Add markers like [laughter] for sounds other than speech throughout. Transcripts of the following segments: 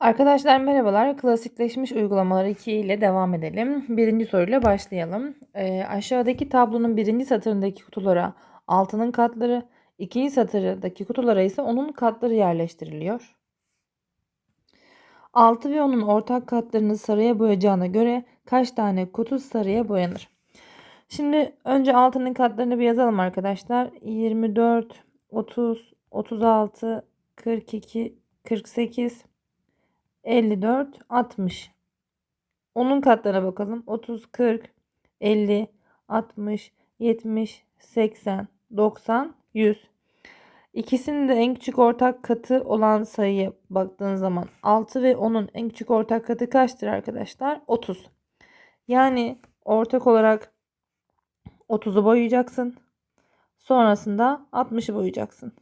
Arkadaşlar merhabalar. Klasikleşmiş uygulamalar 2 ile devam edelim. Birinci soruyla başlayalım. Ee, aşağıdaki tablonun birinci satırındaki kutulara altının katları, ikinci satırdaki kutulara ise onun katları yerleştiriliyor. 6 ve onun ortak katlarını sarıya boyayacağına göre kaç tane kutu sarıya boyanır? Şimdi önce altının katlarını bir yazalım arkadaşlar. 24, 30, 36, 42, 48, 54, 60. Onun katlarına bakalım. 30, 40, 50, 60, 70, 80, 90, 100. İkisinin de en küçük ortak katı olan sayıya baktığınız zaman 6 ve 10'un en küçük ortak katı kaçtır arkadaşlar? 30. Yani ortak olarak 30'u boyayacaksın. Sonrasında 60'ı boyayacaksın.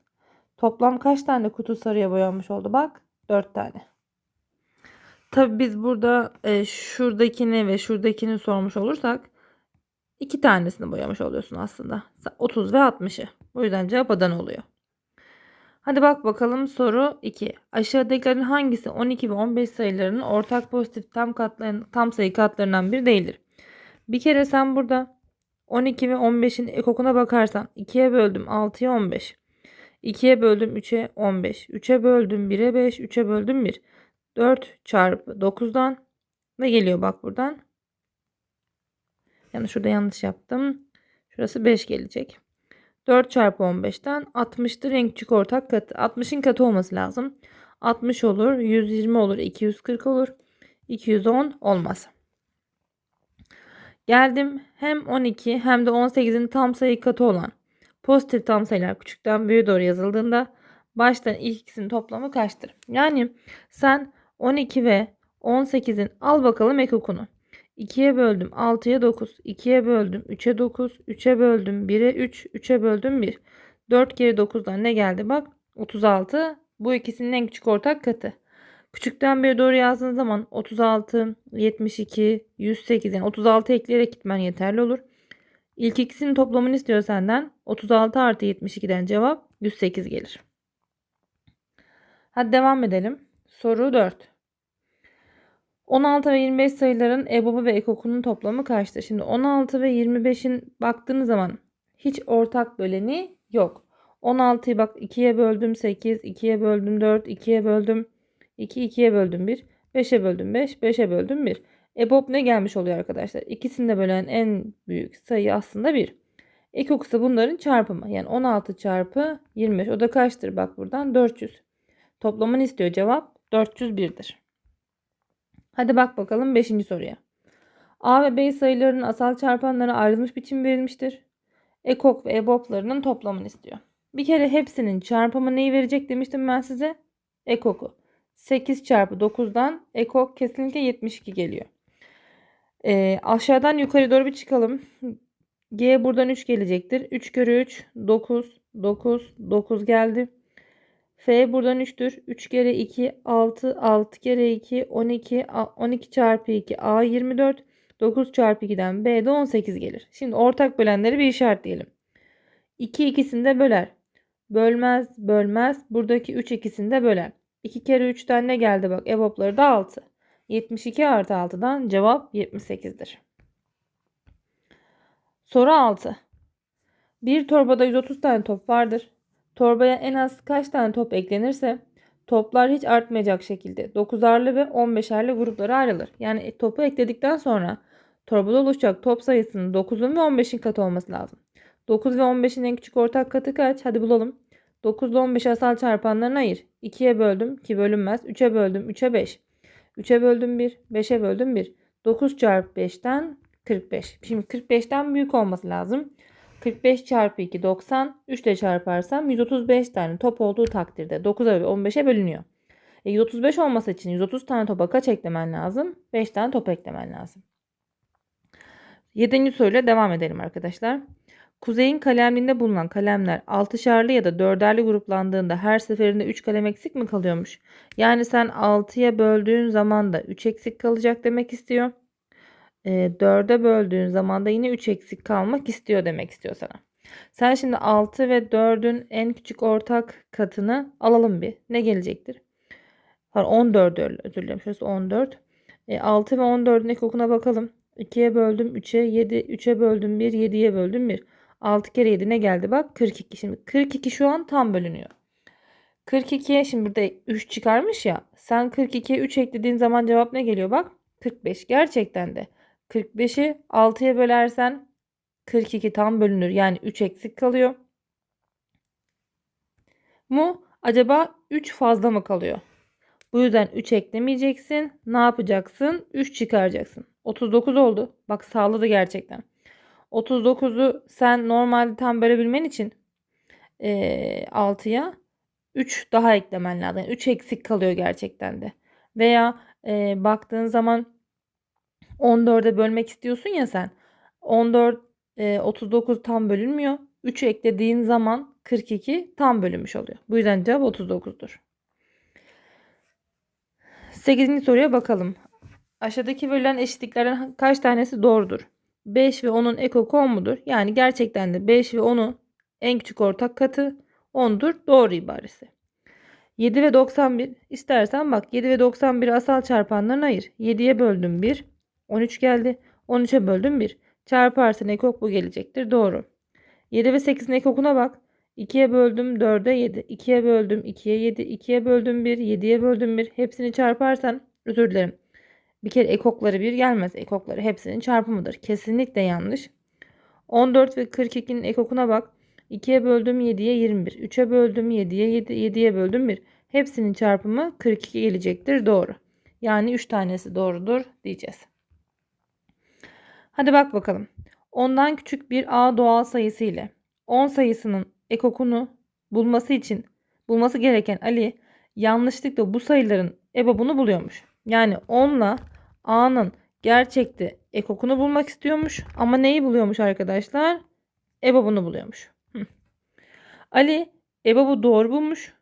Toplam kaç tane kutu sarıya boyanmış oldu? Bak 4 tane. Tabi biz burada e, şuradakini ve şuradakini sormuş olursak iki tanesini boyamış oluyorsun aslında. 30 ve 60'ı. O yüzden cevap Adana oluyor. Hadi bak bakalım soru 2. Aşağıdakilerin hangisi 12 ve 15 sayılarının ortak pozitif tam katların, tam sayı katlarından biri değildir? Bir kere sen burada 12 ve 15'in ekokuna bakarsan 2'ye böldüm 6'ya 15. 2'ye böldüm 3'e 15. 3'e böldüm 1'e 5. 3'e böldüm 1. 4 çarpı 9'dan ne geliyor bak buradan. Yani şurada yanlış yaptım. Şurası 5 gelecek. 4 çarpı 15'ten 60'tır en küçük ortak katı. 60'ın katı olması lazım. 60 olur, 120 olur, 240 olur. 210 olmaz. Geldim hem 12 hem de 18'in tam sayı katı olan pozitif tam sayılar küçükten büyüğe doğru yazıldığında baştan ilk ikisinin toplamı kaçtır? Yani sen 12 ve 18'in al bakalım ekokunu. 2'ye böldüm 6'ya 9. 2'ye böldüm 3'e 9. 3'e böldüm 1'e 3. 3'e böldüm 1. 4 kere 9'dan ne geldi bak 36. Bu ikisinin en küçük ortak katı. Küçükten bir doğru yazdığın zaman 36, 72, 108 yani 36 ekleyerek gitmen yeterli olur. İlk ikisinin toplamını istiyor senden. 36 artı 72'den cevap 108 gelir. Hadi devam edelim. Soru 4. 16 ve 25 sayıların EBOB'u ve EKOK'unun toplamı kaçtır? Şimdi 16 ve 25'in baktığınız zaman hiç ortak böleni yok. 16'yı bak 2'ye böldüm 8, 2'ye böldüm 4, 2'ye böldüm 2, 2'ye böldüm 1, 5'e böldüm 5, 5'e böldüm 1. EBOB ne gelmiş oluyor arkadaşlar? İkisini de bölen en büyük sayı aslında 1. EKOK ise bunların çarpımı. Yani 16 çarpı 25. O da kaçtır? Bak buradan 400. Toplamını istiyor cevap. 401'dir. Hadi bak bakalım 5. soruya. A ve B sayılarının asal çarpanları ayrılmış biçim verilmiştir. Ekok ve eboplarının toplamını istiyor. Bir kere hepsinin çarpımı neyi verecek demiştim ben size? Ekoku. 8 çarpı 9'dan ekok kesinlikle 72 geliyor. Ee, aşağıdan yukarı doğru bir çıkalım. G buradan 3 gelecektir. 3 kere 3 9 9 9 geldi. F buradan 3'tür. 3 kere 2 6 6 kere 2 12 12 çarpı 2 A 24 9 çarpı 2'den B de 18 gelir. Şimdi ortak bölenleri bir işaretleyelim. 2 ikisini de böler. Bölmez bölmez. Buradaki 3 ikisini de böler. 2 kere 3'ten ne geldi bak EBOB'ları da 6. 72 artı 6'dan cevap 78'dir. Soru 6. Bir torbada 130 tane top vardır. Torbaya en az kaç tane top eklenirse toplar hiç artmayacak şekilde 9'arlı ve 15'erli gruplara ayrılır. Yani topu ekledikten sonra torbada oluşacak top sayısının 9'un ve 15'in katı olması lazım. 9 ve 15'in en küçük ortak katı kaç? Hadi bulalım. 9 ile 15 asal çarpanlarına ayır. 2'ye böldüm ki bölünmez. 3'e böldüm 3'e 5. 3'e böldüm 1. 5'e böldüm 1. 9 çarpı 5'ten 45. Şimdi 45'ten büyük olması lazım. 45 çarpı 2 90. 3 ile çarparsam 135 tane top olduğu takdirde 9'a ve 15'e bölünüyor. E 135 olması için 130 tane topa kaç eklemen lazım? 5 tane top eklemen lazım. 7. soruyla devam edelim arkadaşlar. Kuzeyin kalemliğinde bulunan kalemler 6'şarlı ya da 4'erli gruplandığında her seferinde 3 kalem eksik mi kalıyormuş? Yani sen 6'ya böldüğün zaman da 3 eksik kalacak demek istiyor e, 4'e böldüğün zaman da yine 3 eksik kalmak istiyor demek istiyor sana. Sen şimdi 6 ve 4'ün en küçük ortak katını alalım bir. Ne gelecektir? Pardon 14 özür dilerim. Şurası 14. E, 6 ve 14'ün ekokuna bakalım. 2'ye böldüm 3'e 7. 3'e böldüm 1. 7'ye böldüm 1. 6 kere 7 ne geldi bak 42. Şimdi 42 şu an tam bölünüyor. 42'ye şimdi burada 3 çıkarmış ya. Sen 42'ye 3 eklediğin zaman cevap ne geliyor bak? 45 gerçekten de. 45'i 6'ya bölersen 42 tam bölünür. Yani 3 eksik kalıyor. Mu acaba 3 fazla mı kalıyor? Bu yüzden 3 eklemeyeceksin. Ne yapacaksın? 3 çıkaracaksın. 39 oldu. Bak sağladı gerçekten. 39'u sen normalde tam bölebilmen için e, 6'ya 3 daha eklemen lazım. Yani 3 eksik kalıyor gerçekten de. Veya e, baktığın zaman 14'e bölmek istiyorsun ya sen. 14 e, 39 tam bölünmüyor. 3 eklediğin zaman 42 tam bölünmüş oluyor. Bu yüzden cevap 39'dur. 8. soruya bakalım. Aşağıdaki verilen eşitliklerden kaç tanesi doğrudur? 5 ve 10'un ekoku 10 mudur? Yani gerçekten de 5 ve 10'u en küçük ortak katı 10'dur. Doğru ibaresi. 7 ve 91 istersen bak 7 ve 91 asal çarpanlarına ayır. 7'ye böldüm 1. 13 geldi. 13'e böldüm 1. Çarparsın ekok bu gelecektir. Doğru. 7 ve 8'in ekokuna bak. 2'ye böldüm 4'e 7. 2'ye böldüm 2'ye 7. 2'ye böldüm 1. 7'ye böldüm 1. Hepsini çarparsan özür dilerim. Bir kere ekokları 1 gelmez. Ekokları hepsinin çarpımıdır. Kesinlikle yanlış. 14 ve 42'nin ekokuna bak. 2'ye böldüm 7'ye 21. 3'e böldüm 7'ye 7. 7'ye böldüm 1. Hepsinin çarpımı 42 gelecektir. Doğru. Yani 3 tanesi doğrudur diyeceğiz. Hadi bak bakalım. Ondan küçük bir A doğal sayısı ile 10 sayısının ekokunu bulması için bulması gereken Ali yanlışlıkla bu sayıların ebobunu buluyormuş. Yani 10 ile A'nın gerçekte ekokunu bulmak istiyormuş ama neyi buluyormuş arkadaşlar? Ebobunu buluyormuş. Hı. Ali ebobu doğru bulmuş.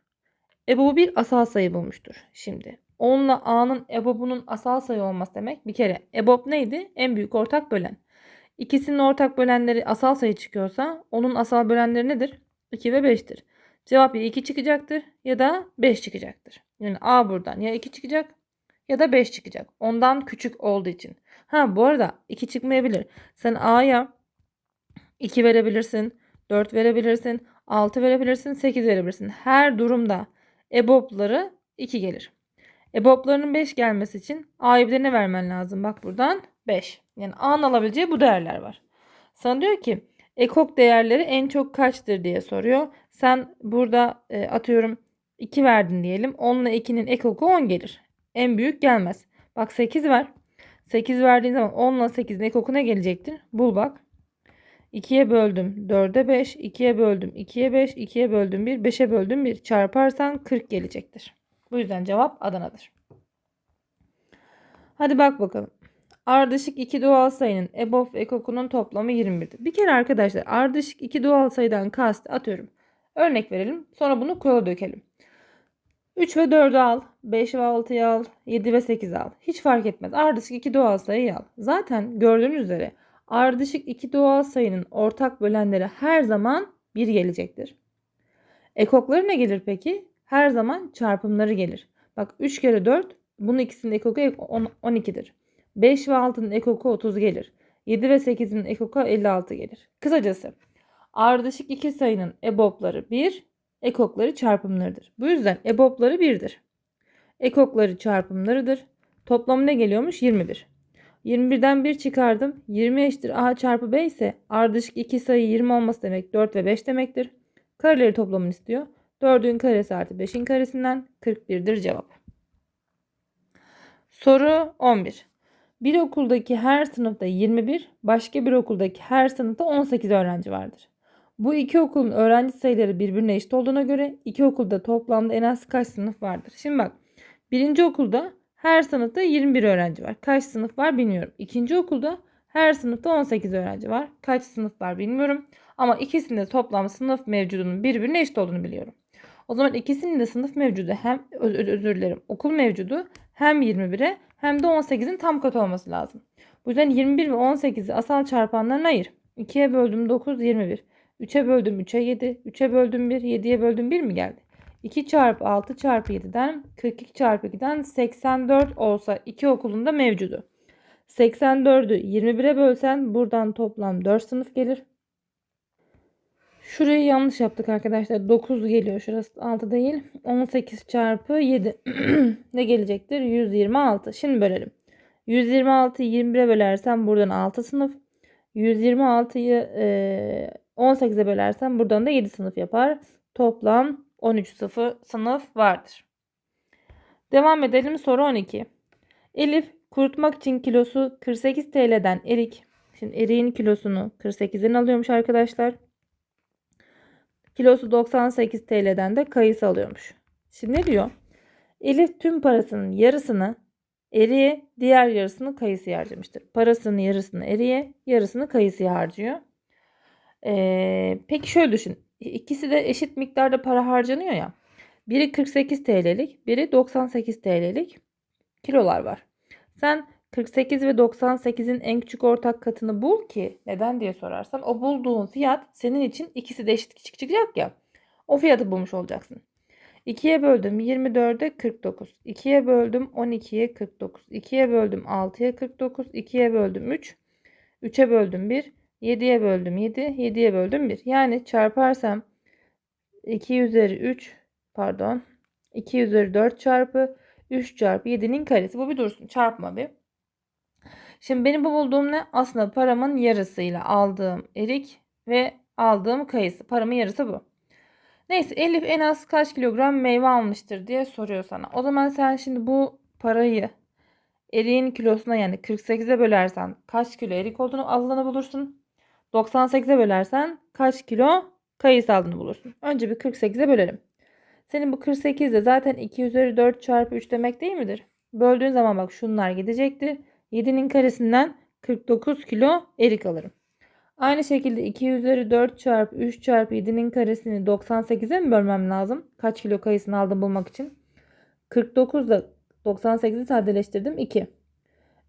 Ebobu bir asal sayı bulmuştur. Şimdi 10 ile A'nın ebobunun asal sayı olması demek bir kere ebob neydi? En büyük ortak bölen. İkisinin ortak bölenleri asal sayı çıkıyorsa onun asal bölenleri nedir? 2 ve 5'tir. Cevap ya 2 çıkacaktır ya da 5 çıkacaktır. Yani A buradan ya 2 çıkacak ya da 5 çıkacak. Ondan küçük olduğu için. Ha bu arada 2 çıkmayabilir. Sen A'ya 2 verebilirsin, 4 verebilirsin, 6 verebilirsin, 8 verebilirsin. Her durumda EBOB'ları 2 gelir. EBOB'larının 5 gelmesi için A'ya bir de ne vermen lazım? Bak buradan 5. Yani A'nın alabileceği bu değerler var. Sana diyor ki ekok değerleri en çok kaçtır diye soruyor. Sen burada e, atıyorum 2 verdin diyelim. 10 ile 2'nin ekoku 10 gelir. En büyük gelmez. Bak 8 ver. 8 verdiğin zaman 10 ile 8'in ekoku ne gelecektir? Bul bak. 2'ye böldüm 4'e 5, 2'ye böldüm 2'ye 5, 2'ye böldüm 1, 5'e böldüm 1 çarparsan 40 gelecektir. Bu yüzden cevap Adana'dır. Hadi bak bakalım. Ardışık iki doğal sayının EBOB ve EKOK'unun toplamı 21'dir. Bir kere arkadaşlar ardışık iki doğal sayıdan kast atıyorum. Örnek verelim. Sonra bunu kola dökelim. 3 ve 4'ü al. 5 ve 6'yı al. 7 ve 8'i al. Hiç fark etmez. Ardışık iki doğal sayıyı al. Zaten gördüğünüz üzere ardışık iki doğal sayının ortak bölenleri her zaman 1 gelecektir. Ekokları ne gelir peki? Her zaman çarpımları gelir. Bak 3 kere 4 bunun ikisinin ekoku 12'dir. 5 ve 6'nın ekoku 30 gelir. 7 ve 8'in ekoku 56 gelir. Kısacası ardışık iki sayının ebopları 1, ekokları çarpımlarıdır. Bu yüzden ebopları 1'dir. Ekokları çarpımlarıdır. Toplamı ne geliyormuş? 20'dir. 21'den 1 çıkardım. 20 eşittir a çarpı b ise ardışık iki sayı 20 olması demek 4 ve 5 demektir. Kareleri toplamını istiyor. 4'ün karesi artı 5'in karesinden 41'dir cevap. Soru 11. Bir okuldaki her sınıfta 21, başka bir okuldaki her sınıfta 18 öğrenci vardır. Bu iki okulun öğrenci sayıları birbirine eşit olduğuna göre iki okulda toplamda en az kaç sınıf vardır? Şimdi bak birinci okulda her sınıfta 21 öğrenci var. Kaç sınıf var bilmiyorum. İkinci okulda her sınıfta 18 öğrenci var. Kaç sınıf var bilmiyorum. Ama ikisinde toplam sınıf mevcudunun birbirine eşit olduğunu biliyorum. O zaman ikisinin de sınıf mevcudu hem özür dilerim okul mevcudu hem 21'e hem de 18'in tam katı olması lazım. Bu yüzden 21 ve 18'i asal çarpanlarına ayır. 2'ye böldüm 9 21. 3'e böldüm 3'e 7. 3'e böldüm 1. 7'ye böldüm 1 mi geldi? 2 çarpı 6 çarpı 7'den 42 çarpı 2'den 84 olsa iki okulunda mevcudu. 84'ü 21'e bölsen buradan toplam 4 sınıf gelir. Şurayı yanlış yaptık arkadaşlar. 9 geliyor. Şurası 6 değil. 18 çarpı 7. [clears throat] ne gelecektir? 126. Şimdi bölelim. 126'yı 21'e bölersem buradan 6 sınıf. 126'yı e, 18'e bölersem buradan da 7 sınıf yapar. Toplam 13 sıfı sınıf vardır. Devam edelim soru 12. Elif kurutmak için kilosu 48 TL'den erik. Şimdi eriğin kilosunu 48'den alıyormuş arkadaşlar. Kilosu 98 TL'den de kayısı alıyormuş. Şimdi ne diyor? Elif tüm parasının yarısını eriye, diğer yarısını kayısıya harcamıştır. Parasının yarısını eriye, yarısını kayısıya harcıyor. Ee, peki şöyle düşün. İkisi de eşit miktarda para harcanıyor ya. Biri 48 TL'lik, biri 98 TL'lik kilolar var. Sen 48 ve 98'in en küçük ortak katını bul ki neden diye sorarsan o bulduğun fiyat senin için ikisi de eşit çıkacak ya. O fiyatı bulmuş olacaksın. 2'ye böldüm 24'e 49. 2'ye böldüm 12'ye 49. 2'ye böldüm 6'ya 49. 2'ye böldüm 3. 3'e böldüm 1. 7'ye böldüm 7. 7'ye böldüm 1. Yani çarparsam 2 üzeri 3 pardon 2 üzeri 4 çarpı 3 çarpı 7'nin karesi. Bu bir dursun. Çarpma bir. Şimdi benim bu bulduğum ne? Aslında paramın yarısıyla aldığım erik ve aldığım kayısı. Paramın yarısı bu. Neyse Elif en az kaç kilogram meyve almıştır diye soruyor sana. O zaman sen şimdi bu parayı eriğin kilosuna yani 48'e bölersen kaç kilo erik olduğunu aldığını bulursun. 98'e bölersen kaç kilo kayısı aldığını bulursun. Önce bir 48'e bölelim. Senin bu 48 de zaten 2 üzeri 4 çarpı 3 demek değil midir? Böldüğün zaman bak şunlar gidecektir. 7'nin karesinden 49 kilo erik alırım. Aynı şekilde 2 üzeri 4 çarpı 3 çarpı 7'nin karesini 98'e mi bölmem lazım? Kaç kilo kayısını aldım bulmak için. 49 ile 98'i sadeleştirdim 2.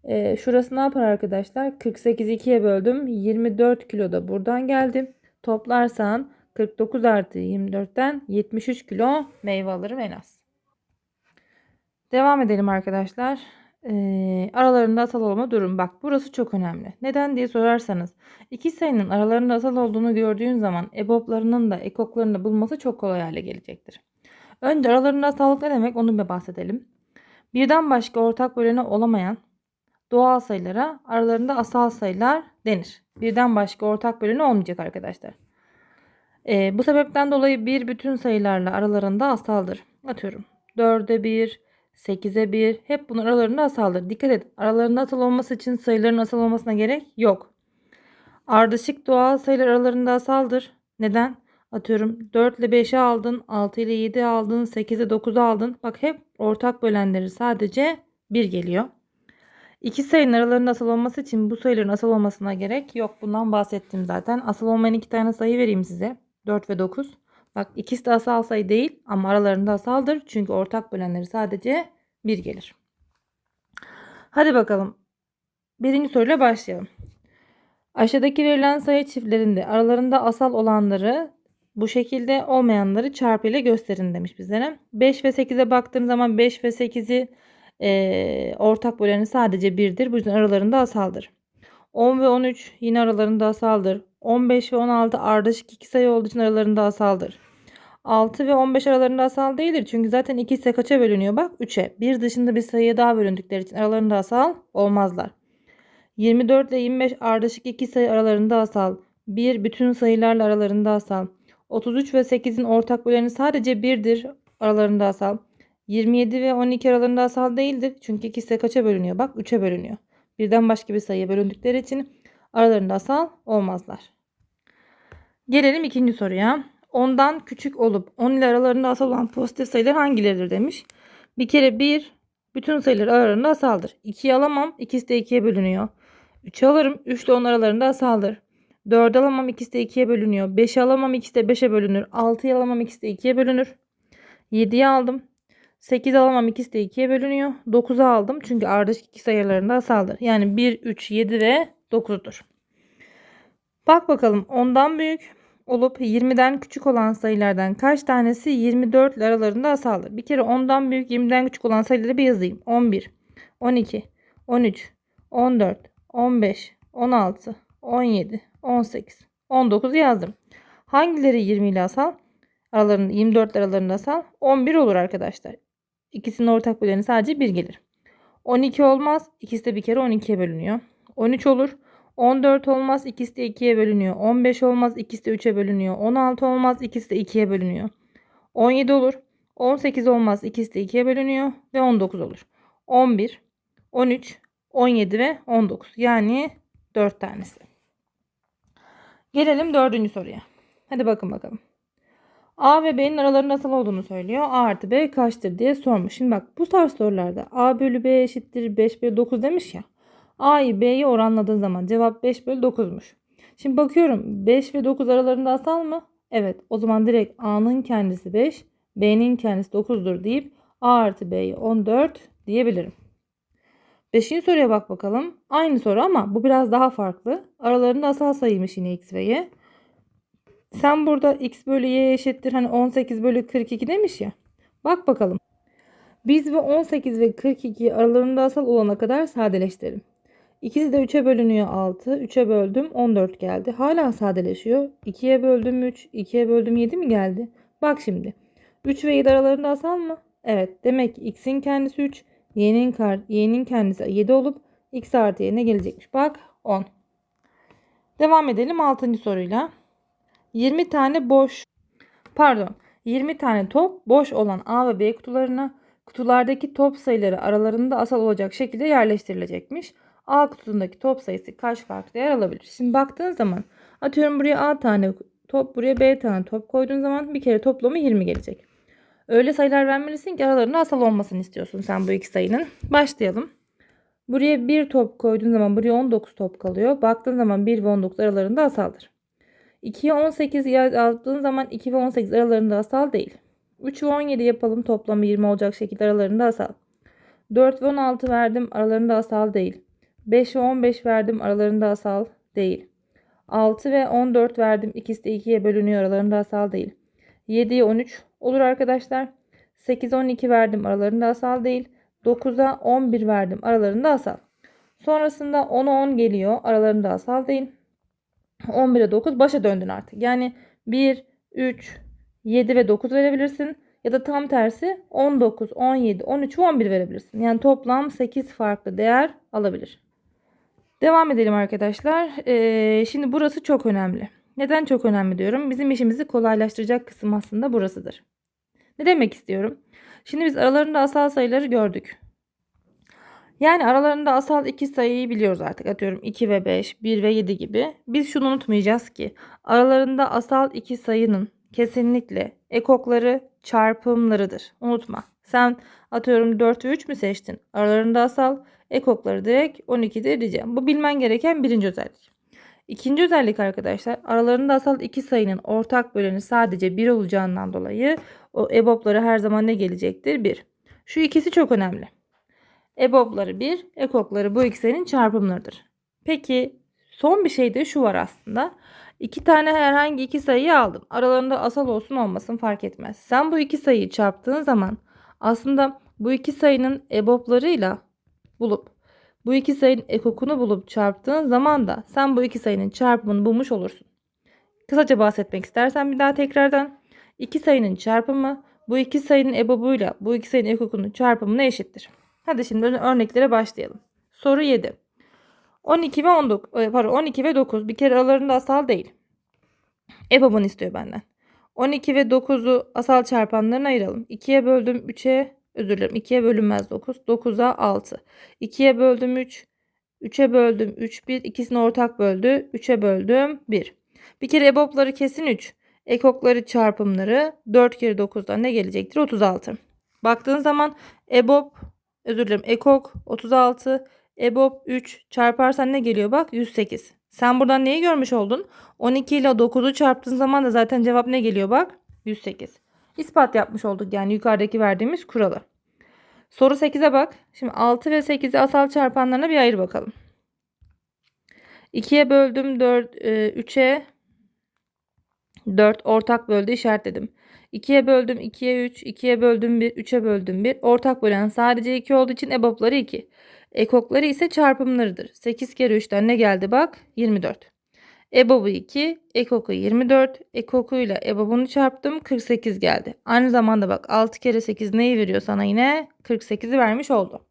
Ee, şurası ne yapar arkadaşlar? 48'i 2'ye böldüm. 24 kilo da buradan geldi. Toplarsan 49 artı 24'ten 73 kilo meyve alırım en az. Devam edelim arkadaşlar. Ee, aralarında asal olma durum. Bak burası çok önemli. Neden diye sorarsanız iki sayının aralarında asal olduğunu gördüğün zaman eboplarının da ekoklarını da bulması çok kolay hale gelecektir. Önce aralarında asallık ne demek onu bir bahsedelim. Birden başka ortak böleni olamayan doğal sayılara aralarında asal sayılar denir. Birden başka ortak böleni olmayacak arkadaşlar. Ee, bu sebepten dolayı bir bütün sayılarla aralarında asaldır. Atıyorum 4'e 1, 8'e 1 hep bunun aralarında asaldır. Dikkat edin aralarında asal olması için sayıların asal olmasına gerek yok. Ardışık doğal sayılar aralarında asaldır. Neden? Atıyorum 4 ile 5'i aldın, 6 ile 7 aldın, 8 ile 9'u aldın. Bak hep ortak bölenleri sadece 1 geliyor. İki sayının aralarında asal olması için bu sayıların asal olmasına gerek yok. Bundan bahsettim zaten. Asal olmayan iki tane sayı vereyim size. 4 ve 9. Bak ikisi de asal sayı değil ama aralarında asaldır. Çünkü ortak bölenleri sadece 1 gelir. Hadi bakalım. Birinci soruyla başlayalım. Aşağıdaki verilen sayı çiftlerinde aralarında asal olanları bu şekilde olmayanları çarpı ile gösterin demiş bizlere. 5 ve 8'e baktığım zaman 5 ve 8'i e, ortak böleni sadece 1'dir. Bu yüzden aralarında asaldır. 10 ve 13 yine aralarında asaldır. 15 ve 16 ardışık iki sayı olduğu için aralarında asaldır. 6 ve 15 aralarında asal değildir. Çünkü zaten ikisi de kaça bölünüyor? Bak 3'e. Bir dışında bir sayıya daha bölündükleri için aralarında asal olmazlar. 24 ile 25 ardışık iki sayı aralarında asal. 1 bütün sayılarla aralarında asal. 33 ve 8'in ortak böleni sadece 1'dir. Aralarında asal. 27 ve 12 aralarında asal değildir. Çünkü ikisi de kaça bölünüyor? Bak 3'e bölünüyor. Birden başka bir sayıya bölündükleri için aralarında asal olmazlar. Gelelim ikinci soruya. Ondan küçük olup 10 ile aralarında asal olan pozitif sayılar hangileridir demiş. Bir kere 1 bütün sayılar aralarında asaldır. 2'yi alamam. ikisi de 2'ye bölünüyor. 3'ü alırım. 3 ile 10 aralarında asaldır. 4'ü alamam. ikisi de 2'ye bölünüyor. 5'i alamam. ikisi de 5'e bölünür. 6'yı alamam. ikisi de 2'ye bölünür. 7'yi aldım. 8 alamam. ikisi de 2'ye bölünüyor. 9'u aldım. Çünkü ardışık iki sayılarında asaldır. Yani 1, 3, 7 ve 9'dur. Bak bakalım 10'dan büyük, olup 20'den küçük olan sayılardan kaç tanesi 24 ile aralarında asaldır? Bir kere 10'dan büyük 20'den küçük olan sayıları bir yazayım. 11, 12, 13, 14, 15, 16, 17, 18, 19 yazdım. Hangileri 20 ile asal? Aralarında 24 ile aralarında asal. 11 olur arkadaşlar. İkisinin ortak böleni sadece 1 gelir. 12 olmaz. İkisi de bir kere 12'ye bölünüyor. 13 olur. 14 olmaz. İkisi de 2'ye bölünüyor. 15 olmaz. İkisi de 3'e bölünüyor. 16 olmaz. İkisi de 2'ye bölünüyor. 17 olur. 18 olmaz. İkisi de 2'ye bölünüyor. Ve 19 olur. 11, 13, 17 ve 19. Yani 4 tanesi. Gelelim dördüncü soruya. Hadi bakın bakalım. A ve B'nin aralarında nasıl olduğunu söylüyor. A artı B kaçtır diye sormuş. Şimdi bak bu tarz sorularda A bölü B eşittir 5 bölü 9 demiş ya. A'yı B'ye oranladığın zaman cevap 5 bölü 9'muş. Şimdi bakıyorum 5 ve 9 aralarında asal mı? Evet o zaman direkt A'nın kendisi 5, B'nin kendisi 9'dur deyip A artı B'yi 14 diyebilirim. Beşinci soruya bak bakalım. Aynı soru ama bu biraz daha farklı. Aralarında asal sayıymış yine x ve y. Sen burada x bölü y eşittir hani 18 bölü 42 demiş ya. Bak bakalım. Biz ve 18 ve 42 aralarında asal olana kadar sadeleştirelim. İkisi de 3'e bölünüyor 6. 3'e böldüm 14 geldi. Hala sadeleşiyor. 2'ye böldüm 3. 2'ye böldüm 7 mi geldi? Bak şimdi. 3 ve 7 aralarında asal mı? Evet. Demek ki x'in kendisi 3. Y'nin, y'nin kendisi 7 olup x artı y ne gelecekmiş? Bak 10. Devam edelim 6. soruyla. 20 tane boş pardon 20 tane top boş olan A ve B kutularına kutulardaki top sayıları aralarında asal olacak şekilde yerleştirilecekmiş. A kutusundaki top sayısı kaç farklı yer alabilir? Şimdi baktığın zaman atıyorum buraya A tane top buraya B tane top koyduğun zaman bir kere toplamı 20 gelecek. Öyle sayılar vermelisin ki aralarında asal olmasını istiyorsun sen bu iki sayının. Başlayalım. Buraya bir top koyduğun zaman buraya 19 top kalıyor. Baktığın zaman 1 ve 19 aralarında asaldır. 2'ye 18 yazdığın zaman 2 ve 18 aralarında asal değil. 3 ve 17 yapalım toplamı 20 olacak şekilde aralarında asal. 4 ve 16 verdim aralarında asal değil. 5 ve 15 verdim aralarında asal değil. 6 ve 14 verdim ikisi de 2'ye bölünüyor aralarında asal değil. 7'ye 13 olur arkadaşlar. 8 12 verdim aralarında asal değil. 9'a 11 verdim aralarında asal. Sonrasında 10'a 10 geliyor aralarında asal değil. 11'e 9 başa döndün artık. Yani 1, 3, 7 ve 9 verebilirsin. Ya da tam tersi 19, 17, 13 ve 11 verebilirsin. Yani toplam 8 farklı değer alabilir. Devam edelim arkadaşlar. Ee, şimdi burası çok önemli. Neden çok önemli diyorum? Bizim işimizi kolaylaştıracak kısım aslında burasıdır. Ne demek istiyorum? Şimdi biz aralarında asal sayıları gördük. Yani aralarında asal iki sayıyı biliyoruz artık. Atıyorum 2 ve 5, 1 ve 7 gibi. Biz şunu unutmayacağız ki aralarında asal iki sayının kesinlikle ekokları çarpımlarıdır. Unutma. Sen atıyorum 4 ve 3 mü seçtin? Aralarında asal ekokları direkt 12'dir diyeceğim. Bu bilmen gereken birinci özellik. İkinci özellik arkadaşlar aralarında asal iki sayının ortak böleni sadece 1 olacağından dolayı o EBOB'ları her zaman ne gelecektir? 1. Şu ikisi çok önemli. EBOB'ları 1, ekokları bu ikisinin çarpımlarıdır. Peki son bir şey de şu var aslında. İki tane herhangi iki sayıyı aldım. Aralarında asal olsun olmasın fark etmez. Sen bu iki sayıyı çarptığın zaman aslında bu iki sayının EBOB'larıyla bulup bu iki sayının ekokunu bulup çarptığın zaman da sen bu iki sayının çarpımını bulmuş olursun. Kısaca bahsetmek istersen bir daha tekrardan iki sayının çarpımı bu iki sayının ebobuyla bu iki sayının ekokunun çarpımına eşittir. Hadi şimdi örneklere başlayalım. Soru 7. 12 ve 19, pardon 12 ve 9 bir kere aralarında asal değil. EBOB'unu istiyor benden. 12 ve 9'u asal çarpanlarına ayıralım. 2'ye böldüm 3'e özür dilerim 2'ye bölünmez 9. 9'a 6. 2'ye böldüm 3. 3'e böldüm 3 1. İkisini ortak böldü. 3'e böldüm 1. Bir kere EBOB'ları kesin 3. Ekokları çarpımları 4 kere 9'dan ne gelecektir? 36. Baktığın zaman EBOB özür dilerim ekok 36 EBOB 3 çarparsan ne geliyor bak 108. Sen buradan neyi görmüş oldun? 12 ile 9'u çarptığın zaman da zaten cevap ne geliyor bak 108. İspat yapmış olduk yani yukarıdaki verdiğimiz kuralı. Soru 8'e bak. Şimdi 6 ve 8'i asal çarpanlarına bir ayır bakalım. 2'ye böldüm 4 3'e 4 ortak bölde işaretledim. 2'ye böldüm 2'ye 3, 2'ye böldüm 1, 3'e böldüm 1. Ortak bölen sadece 2 olduğu için ebopları 2. Ekokları ise çarpımlarıdır. 8 kere 3'ten ne geldi bak? 24. EBOB'u 2, ekoku 24. Ekokuyla EBOB'unu çarptım 48 geldi. Aynı zamanda bak 6 kere 8 neyi veriyor sana yine? 48'i vermiş oldu.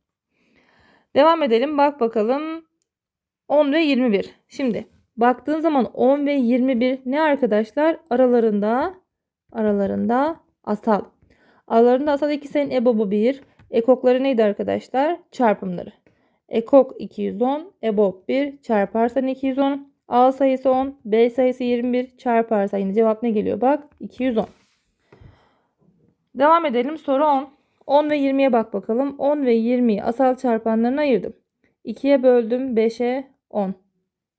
Devam edelim bak bakalım. 10 ve 21. Şimdi baktığın zaman 10 ve 21 ne arkadaşlar? Aralarında aralarında asal. Aralarında asal iki sayının EBOB'u 1. Ekokları neydi arkadaşlar? Çarpımları. Ekok 210, EBOB 1 çarparsan 210. A sayısı 10, B sayısı 21 çarparsa yine cevap ne geliyor? Bak 210. Devam edelim. Soru 10. 10 ve 20'ye bak bakalım. 10 ve 20'yi asal çarpanlarına ayırdım. 2'ye böldüm 5'e 10.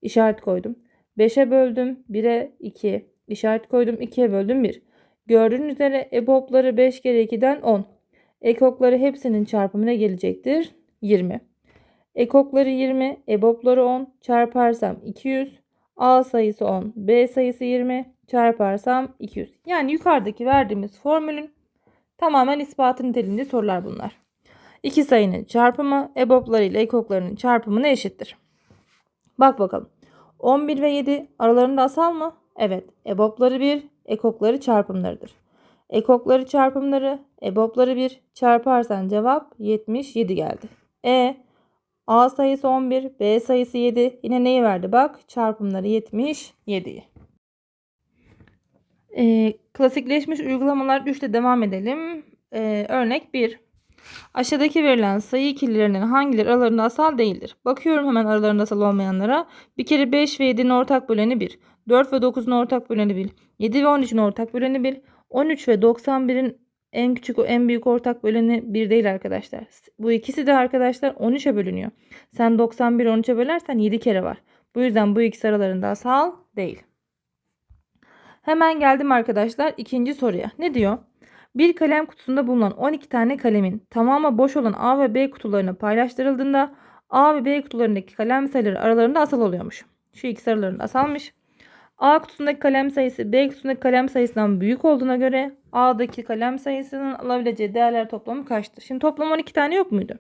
İşaret koydum. 5'e böldüm 1'e 2. İşaret koydum 2'ye böldüm 1. Gördüğünüz üzere EBOB'ları 5 kere 2'den 10. Ekokları hepsinin çarpımı ne gelecektir? 20. Ekokları 20, EBOB'ları 10 çarparsam 200. A sayısı 10, B sayısı 20 çarparsam 200. Yani yukarıdaki verdiğimiz formülün tamamen ispatı niteliğinde sorular bunlar. İki sayının çarpımı EBOB'ları ile ekoklarının çarpımına eşittir. Bak bakalım. 11 ve 7 aralarında asal mı? Evet. EBOB'ları 1, ekokları çarpımlarıdır. Ekokları çarpımları, EBOB'ları 1 çarparsan cevap 77 geldi. E A sayısı 11, B sayısı 7. Yine neyi verdi? Bak çarpımları 77'yi. Ee, klasikleşmiş uygulamalar 3'te devam edelim. Ee, örnek 1. Aşağıdaki verilen sayı ikililerinin hangileri aralarında asal değildir? Bakıyorum hemen aralarında asal olmayanlara. Bir kere 5 ve 7'nin ortak böleni 1. 4 ve 9'un ortak böleni 1. 7 ve 13'ün ortak böleni 1. 13 ve 91'in en küçük o en büyük ortak böleni 1 değil arkadaşlar. Bu ikisi de arkadaşlar 13'e bölünüyor. Sen 91 13'e bölersen 7 kere var. Bu yüzden bu ikisi aralarında asal değil. Hemen geldim arkadaşlar ikinci soruya. Ne diyor? Bir kalem kutusunda bulunan 12 tane kalemin tamamı boş olan A ve B kutularına paylaştırıldığında A ve B kutularındaki kalem sayıları aralarında asal oluyormuş. Şu ikisi aralarında asalmış. A kutusundaki kalem sayısı B kutusundaki kalem sayısından büyük olduğuna göre A'daki kalem sayısının alabileceği değerler toplamı kaçtır? Şimdi toplam 12 tane yok muydu?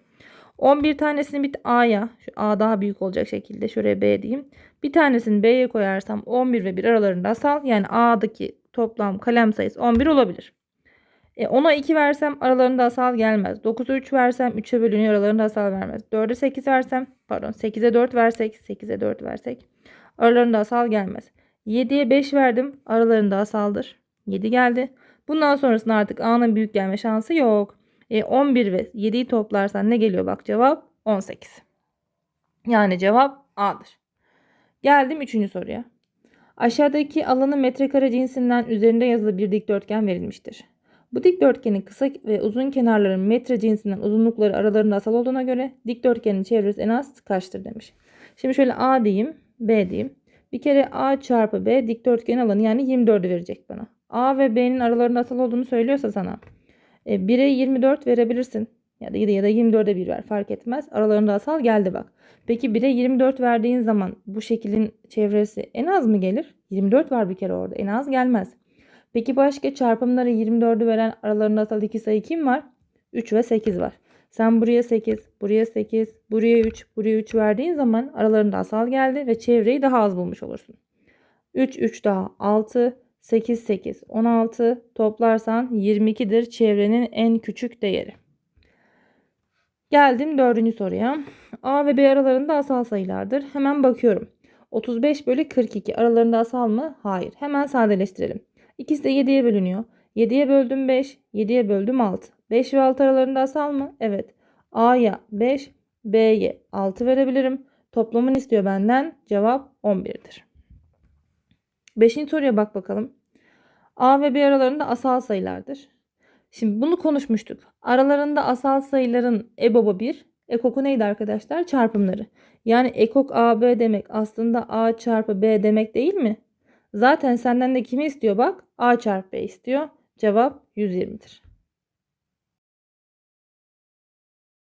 11 tanesini bir A'ya, şu A daha büyük olacak şekilde şuraya B diyeyim. Bir tanesini B'ye koyarsam 11 ve 1 aralarında asal. Yani A'daki toplam kalem sayısı 11 olabilir. E, 10'a 2 versem aralarında asal gelmez. 9'a 3 versem 3'e bölünüyor aralarında asal vermez. 4'e 8 versem pardon 8'e 4 versek 8'e 4 versek aralarında asal gelmez. 7'ye 5 verdim. Aralarında asaldır. 7 geldi. Bundan sonrasında artık A'nın büyük gelme şansı yok. E, 11 ve 7'yi toplarsan ne geliyor bak cevap 18. Yani cevap A'dır. Geldim 3. soruya. Aşağıdaki alanı metrekare cinsinden üzerinde yazılı bir dikdörtgen verilmiştir. Bu dikdörtgenin kısa ve uzun kenarların metre cinsinden uzunlukları aralarında asal olduğuna göre dikdörtgenin çevresi en az kaçtır demiş. Şimdi şöyle A diyeyim, B diyeyim. Bir kere A çarpı B dikdörtgen alanı yani 24'ü verecek bana. A ve B'nin aralarında asal olduğunu söylüyorsa sana e, 1'e 24 verebilirsin. Ya da ya da 24'e 1 ver fark etmez. Aralarında asal geldi bak. Peki 1'e 24 verdiğin zaman bu şeklin çevresi en az mı gelir? 24 var bir kere orada. En az gelmez. Peki başka çarpımları 24'ü veren aralarında asal iki sayı kim var? 3 ve 8 var. Sen buraya 8, buraya 8, buraya 3, buraya 3 verdiğin zaman aralarında asal geldi ve çevreyi daha az bulmuş olursun. 3, 3 daha 6, 8, 8, 16 toplarsan 22'dir çevrenin en küçük değeri. Geldim dördüncü soruya. A ve B aralarında asal sayılardır. Hemen bakıyorum. 35 bölü 42 aralarında asal mı? Hayır. Hemen sadeleştirelim. İkisi de 7'ye bölünüyor. 7'ye böldüm 5, 7'ye böldüm 6. 5 ve 6 aralarında asal mı? Evet. A'ya 5, B'ye 6 verebilirim. Toplamını istiyor benden. Cevap 11'dir. Beşinci soruya bak bakalım. A ve B aralarında asal sayılardır. Şimdi bunu konuşmuştuk. Aralarında asal sayıların EBOB'u 1. Ekoku neydi arkadaşlar? Çarpımları. Yani ekok AB demek aslında A çarpı B demek değil mi? Zaten senden de kimi istiyor bak? A çarpı B istiyor. Cevap 120'dir.